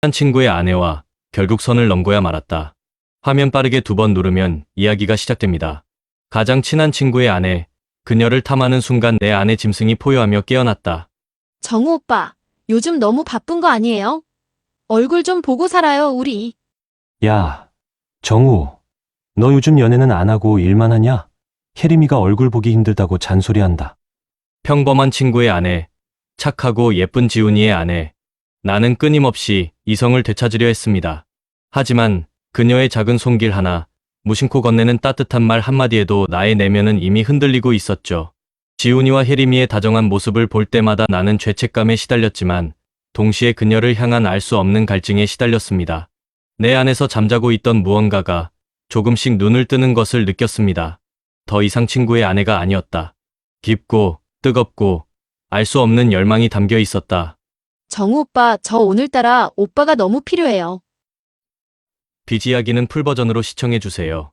한 친구의 아내와 결국 선을 넘고야 말았다. 화면 빠르게 두 번 누르면 이야기가 시작됩니다. 가장 친한 친구의 아내, 그녀를 탐하는 순간 내 안의 짐승이 포효하며 깨어났다. 정우 오빠, 요즘 너무 바쁜 거 아니에요? 얼굴 좀 보고 살아요, 우리. 야, 정우. 너 요즘 연애는 안 하고 일만 하냐? 혜림이가 얼굴 보기 힘들다고 잔소리한다. 평범한 친구의 아내, 착하고 예쁜 지훈이의 아내. 나는 끊임없이 이성을 되찾으려 했습니다. 하지만 그녀의 작은 손길 하나, 무심코 건네는 따뜻한 말 한마디에도 나의 내면은 이미 흔들리고 있었죠. 지훈이와 혜림이의 다정한 모습을 볼 때마다 나는 죄책감에 시달렸지만 동시에 그녀를 향한 알 수 없는 갈증에 시달렸습니다. 내 안에서 잠자고 있던 무언가가 조금씩 눈을 뜨는 것을 느꼈습니다. 더 이상 친구의 아내가 아니었다. 깊고 뜨겁고 알 수 없는 열망이 담겨 있었다. 정우 오빠, 저 오늘따라 오빠가 너무 필요해요. 비지 이야기는 풀버전으로 시청해 주세요.